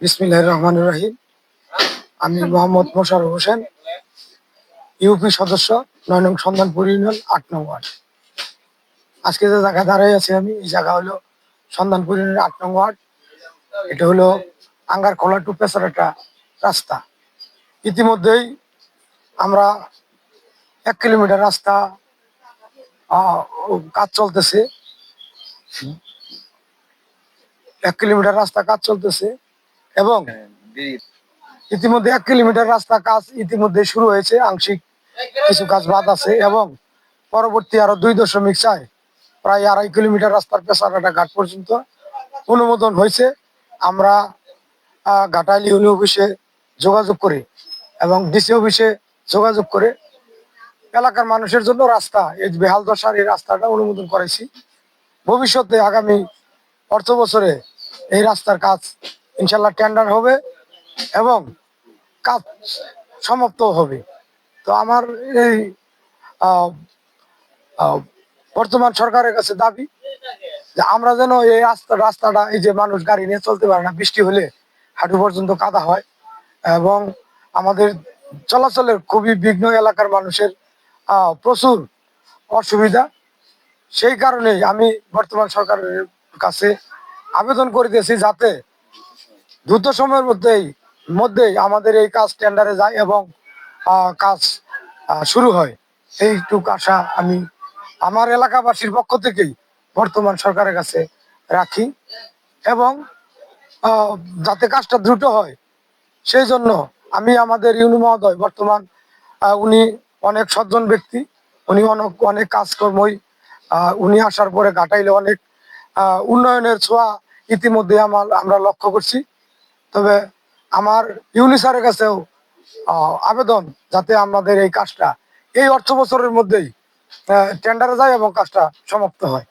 বিসমিল্লাহ রহমান রাহিম। আমি মোহাম্মদ মোশারফ হোসেন, ইউপি সদস্য নয় নং সন্ধানপুর ইউনিয়ন, আট নং ওয়ার্ড। আজকে যে জায়গা দাঁড়াই আছি আমি, এই জায়গা হলো সন্ধানপুর ইউনিয়ন আট নং ওয়ার্ড। এটা হলো আঙ্গার খোলা টু পেশার একটা রাস্তা। ইতিমধ্যেই আমরা এক কিলোমিটার রাস্তা কাজ চলতেছে। এক কিলোমিটার রাস্তা কাজ চলতেছে। এবং ইতিমধ্যে এক কিলোমিটার রাস্তা কাজ ইতিমধ্যে শুরু হয়েছে আংশিক কিছু কাজ বাদ আছে এবং পরবর্তী আরও দুই দশমিক চার প্রায় আড়াই কিলোমিটার রাস্তার পেশারাটা ঘাট পর্যন্ত অনুমোদন হয়েছে। আমরা ঘাটাইল ইউনি অফিসে যোগাযোগ করি এবং ডিসি অফিসে যোগাযোগ করে এলাকার মানুষের জন্য রাস্তা এই বেহাল দশার এই রাস্তাটা অনুমোদন করেছি। ভবিষ্যতে আগামী অর্থ বছরে এই রাস্তার কাজ ইনশাল্লাহ টেন্ডার হবে এবং কাজ সমাপ্ত হবে। তো আমার এই বর্তমান সরকারের কাছে দাবি যে আমরা যেন এই রাস্তা, রাস্তাটা, এই যে মানুষ গাড়ি নিয়ে চলতে পারে না, বৃষ্টি হলে হাঁটু পর্যন্ত কাদা হয় এবং আমাদের চলাচলের খুবই বিঘ্ন এলাকার মানুষের প্রচুর অসুবিধা। সেই কারণেই আমি বর্তমান সরকারের কাছে আবেদন করিতেছি যাতে দ্রুত সময়ের মধ্যেই মধ্যেই আমাদের এই কাজ টেন্ডারে যায় এবং কাজ শুরু হয়। এইটুক আশা আমি আমার এলাকাবাসীর পক্ষ থেকেই বর্তমান সরকারের কাছে রাখি এবং যাতে কাজটা দ্রুত হয়, সেই জন্য আমি আমাদের ইউনি মহোদয় বর্তমান উনি অনেক সজ্জন ব্যক্তি, উনি অনেক অনেক কাজকর্মই উনি আসার পরে ঘাটাইলে অনেক উন্নয়নের ছোঁয়া ইতিমধ্যে আমার আমরা লক্ষ্য করছি। তবে আমার ইউনিসারের কাছেও আবেদন যাতে আমাদের এই কাজটা, এই অর্থ বছরের মধ্যেই টেন্ডারে যায় এবং কাজটা সমাপ্ত হয়।